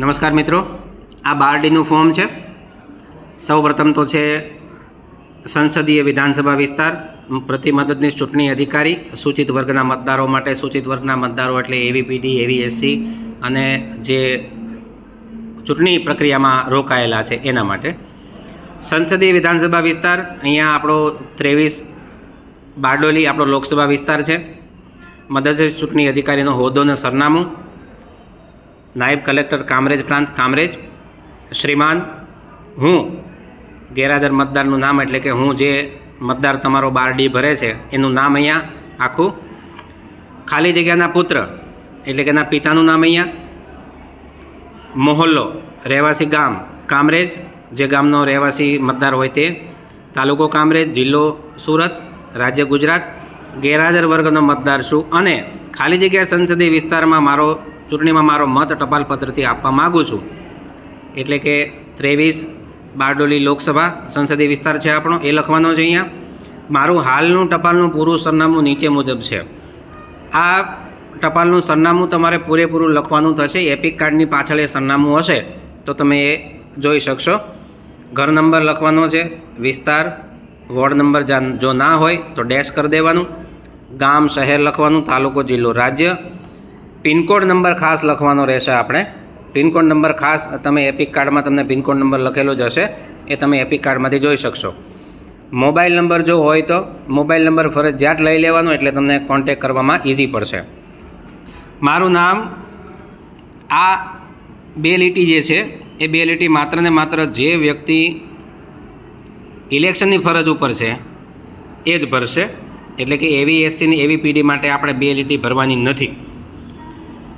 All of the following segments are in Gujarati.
નમસ્કાર મિત્રો, આ બારડીનું ફોર્મ છે. સૌપ્રથમ તો છે સંસદીય વિધાનસભા વિસ્તાર, પ્રતિ મદદનીશ ચૂંટણી અધિકારી, સૂચિત વર્ગના મતદારો માટે સૂચિત વર્ગના મતદારો એટલે એવીપીડી એવી એસસી અને જે ચૂંટણી પ્રક્રિયામાં રોકાયેલા છે એના માટે. સંસદીય વિધાનસભા વિસ્તાર, અહીંયા આપણો ત્રેવીસ બારડોલી આપણો લોકસભા વિસ્તાર છે. મદદનીશ ચૂંટણી અધિકારીનો હોદ્દો અને સરનામું નાયબ કલેક્ટર કામરેજ પ્રાંત કામરેજ, શ્રીમાન, હું ગેરહાજર મતદારનું નામ એટલે કે હું જે મતદાર તમારો બાર ડી ભરે છે, એનું નામ અહીંયા આખું ખાલી જગ્યાના પુત્ર એટલે કે એના પિતાનું નામ અહીંયા મોહલ્લો, રહેવાસી ગામ કામરેજ, જે ગામનો રહેવાસી મતદાર હોય તે તાલુકો કામરેજ, જિલ્લો સુરત, રાજ્ય ગુજરાત, ગેરહાજર વર્ગનો મતદાર છું અને ખાલી જગ્યા સંસદીય વિસ્તારમાં મારો, ચૂંટણીમાં મારો મત ટપાલ પત્રથી આપવા માગું છું. એટલે કે ત્રેવીસ બારડોલી લોકસભા સંસદીય વિસ્તાર છે આપણો, એ લખવાનો છે અહીંયા. મારું હાલનું ટપાલનું પૂરું સરનામું નીચે મુજબ છે. આ ટપાલનું સરનામું તમારે પૂરેપૂરું લખવાનું થશે. એપિક કાર્ડની પાછળ એ સરનામું હશે. તો તમે એ જોઈ શકશો. ઘર નંબર લખવાનો છે. વિસ્તાર, વોર્ડ નંબર જાન, જો ના હોય તો ડેશ કરી દેવાનું. ગામ, શહેર લખવાનું, તાલુકો, જિલ્લો. રાજ્ય, પિનકોડ નંબર ખાસ લખવાનો રહેશે આપણે. પિનકોડ નંબર ખાસ તમે એપિક કાર્ડમાં તમને પિનકોડ નંબર લખેલો જ હશે. એ તમે એપિક કાર્ડમાંથી જોઈ શકશો. મોબાઈલ નંબર જો હોય તો મોબાઈલ નંબર ફરજિયાત લઈ લેવાનો એટલે તમને કોન્ટેક કરવામાં ઇઝી પડશે. મારું નામ આ બે લીટી જે છે, એ બે લીટી માત્ર ને માત્ર જે વ્યક્તિ ઇલેક્શનની ફરજ ઉપર છે, એ જ ભરશે. એટલે કે એવી એસસીની એવી પીડી માટે આપણે બે લીટી ભરવાની નથી.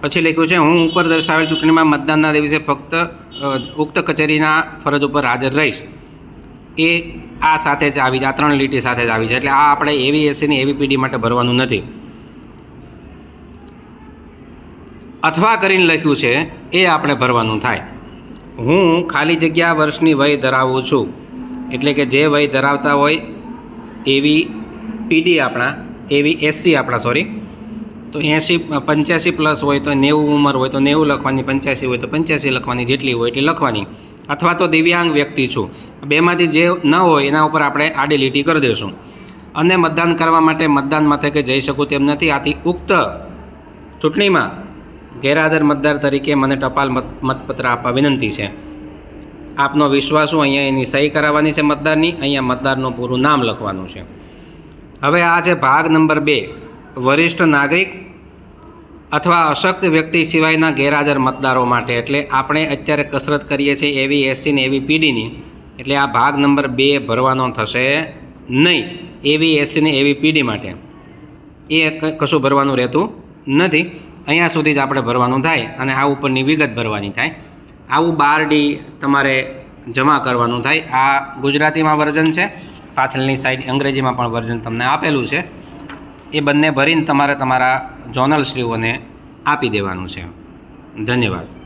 પછી લખ્યું છે, હું ઉપર દર્શાવેલ ચૂંટણીમાં મતદાનના દિવસે ફક્ત ઉક્ત કચેરીના ફરજ ઉપર હાજર રહીશ. એ આ સાથે જ આવી, આ ત્રણ લીટી સાથે જ આવી છે, એટલે આ આપણે એવી એસસીની એવી પીડી માટે ભરવાનું નથી. અથવા કરીને લખ્યું છે, એ આપણે ભરવાનું થાય. હું ખાલી જગ્યા વર્ષની વય ધરાવું છું. એટલે કે જે વય ધરાવતા હોય એવી પીડી આપણા એવી એસસી આપણા સોરી તો એંસી પંચ્યાસી પ્લસ હોય તો નેવું ઉંમર હોય તો નેવું લખવાની, પંચ્યાસી હોય તો પંચ્યાસી લખવાની જેટલી હોય એટલી લખવાની. અથવા તો દિવ્યાંગ વ્યક્તિ છું. બેમાંથી જે ન હોય એના ઉપર આપણે આડી લીટી કરી દઈશું. અને મતદાન કરવા માટે મતદાન મથકે જઈ શકું તેમ નથી. આથી ઉક્ત ચૂંટણીમાં ગેરહાજર મતદાર તરીકે મને ટપાલ મત, મતપત્ર આપવા વિનંતી છે. આપનો વિશ્વાસ હું અહીંયા એની સહી કરાવવાની છે મતદારની. અહીંયા મતદારનું પૂરું નામ લખવાનું છે. હવે આ છે ભાગ નંબર બે. વરિષ્ઠ નાગરિક અથવા અશક્ત વ્યક્તિ સિવાયના ગેરહાજર મતદારો માટે. એટલે આપણે અત્યારે કસરત કરીએ છીએ એવી એસસી ને એવી પીડીની. એટલે આ ભાગ નંબર બે ભરવાનો થશે નહીં. એવી એસસી ને એવી પીડી માટે. એ કશું ભરવાનું રહેતું નથી. અહીંયા સુધી જ આપણે ભરવાનું થાય અને આ ઉપરની વિગત ભરવાની થાય. આવું બાર ડી તમારે જમા કરવાનું થાય. આ ગુજરાતીમાં વર્ઝન છે. પાછળની સાઈડ અંગ્રેજીમાં પણ વર્ઝન તમને આપેલું છે. એ બંને ભરીને તમારે તમારા જોનલ શ્રીઓને આપી દેવાનું છે. ધન્યવાદ.